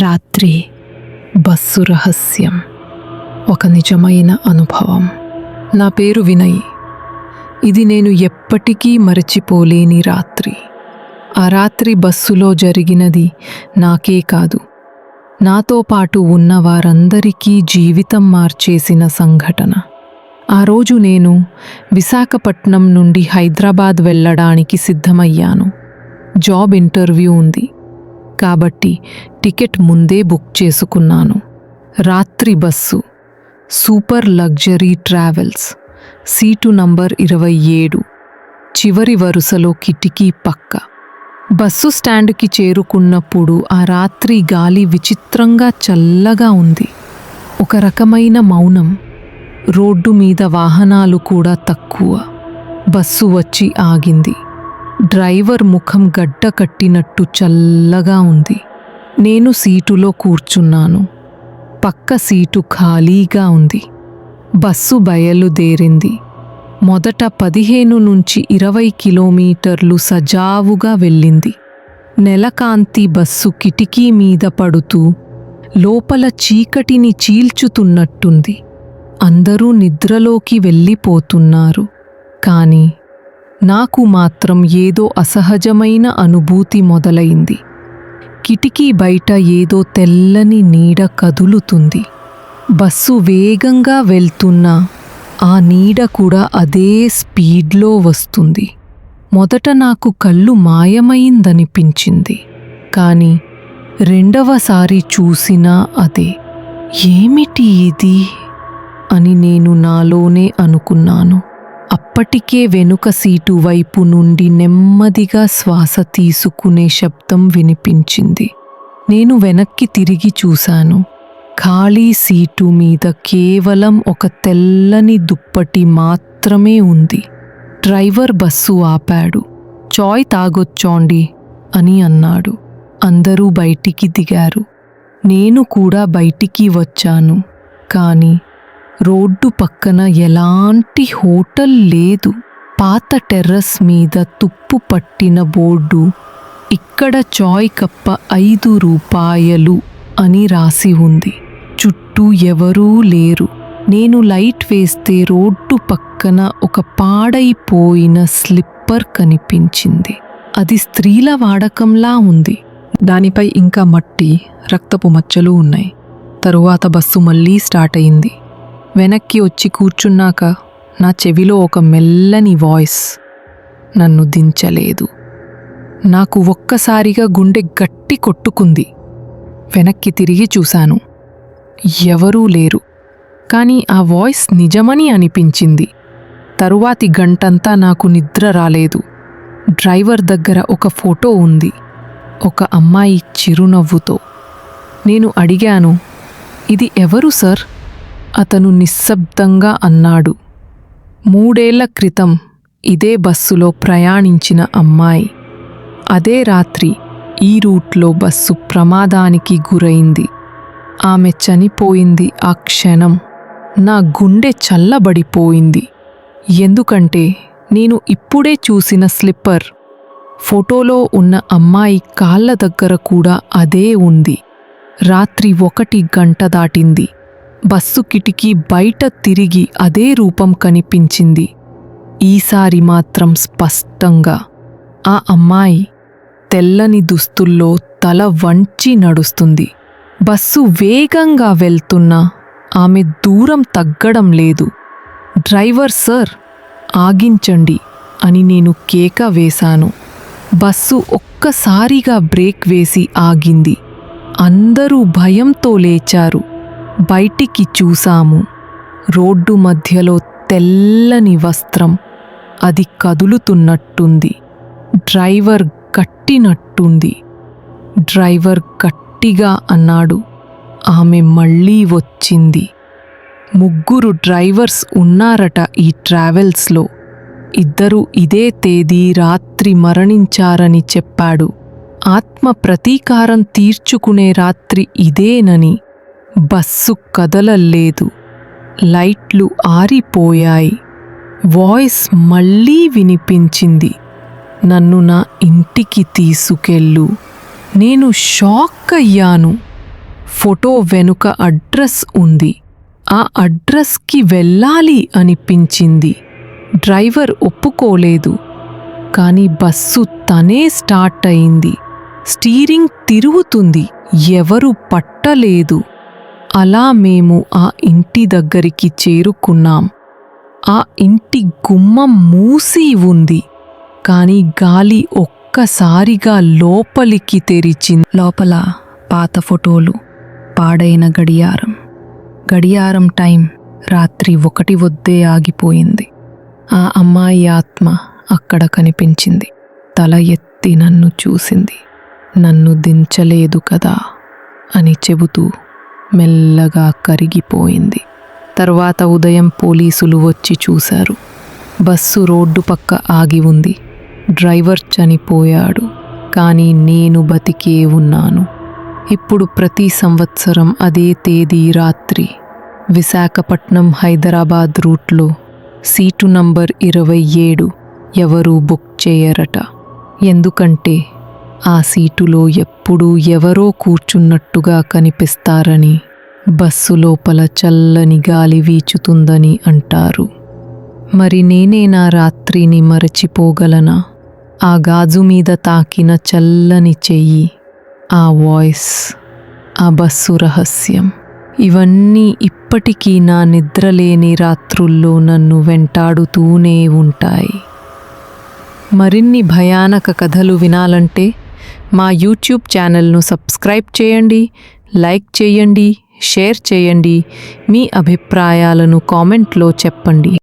రాత్రి బస్సు రహస్యం. ఒక నిజమైన అనుభవం. నా పేరు వినయ్. ఇది నేను ఎప్పటికీ మరచిపోలేని రాత్రి. ఆ రాత్రి బస్సులో జరిగినది నాకే కాదు. నాతో పాటు ఉన్న వారందరికీ జీవితం మార్చేసిన సంఘటన. ఆ రోజు నేను విశాఖపట్నం నుండి హైదరాబాద్ వెళ్ళడానికి సిద్ధమయ్యాను. జాబ్ ఇంటర్వ్యూ ఉంది. కాబట్టి టికెట్ ముందే బుక్ చేసుకున్నాను. రాత్రి bus. Super luxury travels. Seat number ఇరవై ఏడు. చివరి వరుసలో కిటికీ పక్క. బస్సు స్టాండ్కి చేరుకున్నప్పుడు ఆ రాత్రి గాలి విచిత్రంగా చల్లగా ఉంది. ఒక రకమైన మౌనం. రోడ్డు మీద వాహనాలు కూడా తక్కువ. బస్సు వచ్చి ఆగింది. డ్రైవర్ ముఖం గడ్డ కట్టినట్టు చల్లగా ఉంది. నేను సీటులో కూర్చున్నాను. పక్క సీటు ఖాళీగా ఉంది. బస్సు బయలుదేరింది. మొదట పదిహేను నుంచి ఇరవై కిలోమీటర్లు సజావుగా వెళ్ళింది. నెలకాంతి బస్సు కిటికీ మీద పడుతూ లోపల చీకటిని చీల్చుతున్నట్టుంది. అందరూ నిద్రలోకి వెళ్ళిపోతున్నారు. కానీ నాకు మాత్రం ఏదో అసహజమైన అనుభూతి మొదలైంది. కిటికీ బయట ఏదో తెల్లని నీడ కదులుతుంది. బస్సు వేగంగా వెళ్తున్నా ఆ నీడ కూడా అదే స్పీడ్లో వస్తుంది. మొదట నాకు కళ్ళు మాయమైందనిపించింది. కాని రెండవసారి చూసినా అదే ఏమిటి ఇది? అని నేను నాలోనే అనుకున్నాను. అప్పటికే వెనుక సీటు వైపు నుండి నెమ్మదిగా శ్వాస తీసుకునే శబ్దం వినిపించింది. నేను వెనక్కి తిరిగి చూశాను. ఖాళీ సీటు మీద కేవలం ఒక తెల్లని దుప్పటి మాత్రమే ఉంది. డ్రైవర్ బస్సు ఆపాడు. చాయ్ తాగొచ్చోండి అని అన్నాడు. అందరూ బయటికి దిగారు. నేను కూడా బయటికి వచ్చాను. కానీ రోడ్డు పక్కన ఎలాంటి హోటల్ లేదు. పాత టెర్రస్ మీద తుప్పు పట్టిన బోర్డు. ఇక్కడ చాయ్ కప్ప ఐదు రూపాయలు అని రాసి ఉంది. చుట్టూ ఎవరూ లేరు. నేను లైట్ వేస్తే రోడ్డు పక్కన ఒక పాడైపోయిన స్లిప్పర్ కనిపించింది. అది స్త్రీల వాడకంలా ఉంది. దానిపై ఇంకా మట్టి రక్తపు మచ్చలు ఉన్నాయి. తరువాత బస్సు మళ్ళీ స్టార్ట్ అయింది. వెనక్కి వచ్చి కూర్చున్నాక నా చెవిలో ఒక మెల్లని వాయిస్ నన్ను దించలేదు. నాకు ఒక్కసారిగా గుండె గట్టి కొట్టుకుంది. వెనక్కి తిరిగి చూశాను. ఎవరూ లేరు. కానీ ఆ వాయిస్ నిజమని అనిపించింది. తరువాతి గంటంతా నాకు నిద్ర రాలేదు. డ్రైవర్ దగ్గర ఒక ఫోటో ఉంది. ఒక అమ్మాయి చిరునవ్వుతో. నేను అడిగాను ఇది ఎవరు సార్? అతను నిశ్శబ్దంగా అన్నాడు మూడేళ్ళ క్రితం ఇదే బస్సులో ప్రయాణించిన అమ్మాయి. అదే రాత్రి ఈ రూట్లో బస్సు ప్రమాదానికి గురైంది. ఆమె చనిపోయింది ఆ క్షణం. నా గుండె చల్లబడిపోయింది. ఎందుకంటే నేను ఇప్పుడే చూసిన స్లిప్పర్. ఫోటోలో ఉన్న అమ్మాయి కాళ్ళ దగ్గర కూడా అదే ఉంది. రాత్రి ఒకటి గంట దాటింది. బస్సు కిటికీ బయట తిరిగి అదే రూపం కనిపించింది. ఈసారి మాత్రం స్పష్టంగా ఆ అమ్మాయి తెల్లని దుస్తుల్లో తల వంచి నడుస్తుంది. బస్సు వేగంగా వెళ్తున్నా ఆమె దూరం తగ్గడం లేదు. డ్రైవర్ సార్ ఆగించండి అని నేను కేక వేశాను. బస్సు ఒక్కసారిగా బ్రేక్ వేసి ఆగింది. అందరూ భయంతో లేచారు. బయటికి చూశాము. రోడ్డు మధ్యలో తెల్లని వస్త్రం. అది కదులుతున్నట్టుంది. డ్రైవర్ కట్టినట్టుంది. డ్రైవర్ గట్టిగా అన్నాడు. ఆమె మళ్ళీ వచ్చింది. ముగ్గురు డ్రైవర్స్ ఉన్నారట ఈ ట్రావెల్స్లో. ఇద్దరు ఇదే తేదీ రాత్రి మరణించారని చెప్పాడు. ఆత్మ ప్రతీకారం తీర్చుకునే రాత్రి ఇదేనని బస్సు కదలలేదు. లైట్లు ఆరిపోయాయి. వాయిస్ మళ్ళీ వినిపించింది. నన్ను నా ఇంటికి తీసుకెళ్ళు. నేను షాక్ అయ్యాను. ఫోటో వెనుక అడ్రస్ ఉంది. ఆ అడ్రస్కి వెళ్ళాలి అనిపించింది. డ్రైవర్ ఒప్పుకోలేదు. కానీ బస్సు తనే స్టార్ట్ అయింది. స్టీరింగ్ తిరుగుతుంది. ఎవరు పట్టలేదు. అలా మేము ఆ ఇంటి దగ్గరికి చేరుకున్నాం. ఆ ఇంటి గుమ్మం మూసి ఉంది. కాని గాలి ఒక్కసారిగా లోపలికి తెరిచింది. లోపల పాత ఫోటోలు పాడైన గడియారం. గడియారం టైం రాత్రి ఒకటి వద్దే ఆగిపోయింది. ఆ అమ్మాయి ఆత్మ అక్కడ కనిపించింది. తల ఎత్తి నన్ను చూసింది. నన్ను దించలేదు కదా అని చెబుతూ మెల్లగా కరిగిపోయింది. తర్వాత ఉదయం పోలీసులు వచ్చి చూశారు. బస్సు రోడ్డు పక్క ఆగి ఉంది. డ్రైవర్ చనిపోయాడు. కానీ నేను బతికే ఉన్నాను. ఇప్పుడు ప్రతి సంవత్సరం అదే తేదీ రాత్రి. విశాఖపట్నం హైదరాబాద్ రూట్లో సీటు నంబర్ ఇరవై ఏడు ఎవరూ బుక్ చేయరట. ఎందుకంటే ఆ సీటులో ఎప్పుడూ ఎవరో కూర్చున్నట్టుగా కనిపిస్తారని బస్సు లోపల చల్లని గాలి వీచుతుందని అంటారు. మరి నేనే నా రాత్రిని మరచిపోగలనా? ఆ గాజు మీద తాకిన చల్లని చెయ్యి ఆ వాయిస్ ఆ బస్సు రహస్యం ఇవన్నీ ఇప్పటికీ నా నిద్రలేని రాత్రుల్లో నన్ను వెంటాడుతూనే ఉంటాయి. మరిన్ని భయానక కథలు వినాలంటే మా యూట్యూబ్ ఛానల్ను సబ్స్క్రైబ్ చేయండి లైక్ చేయండి షేర్ చేయండి మీ అభిప్రాయాలను కామెంట్లో చెప్పండి.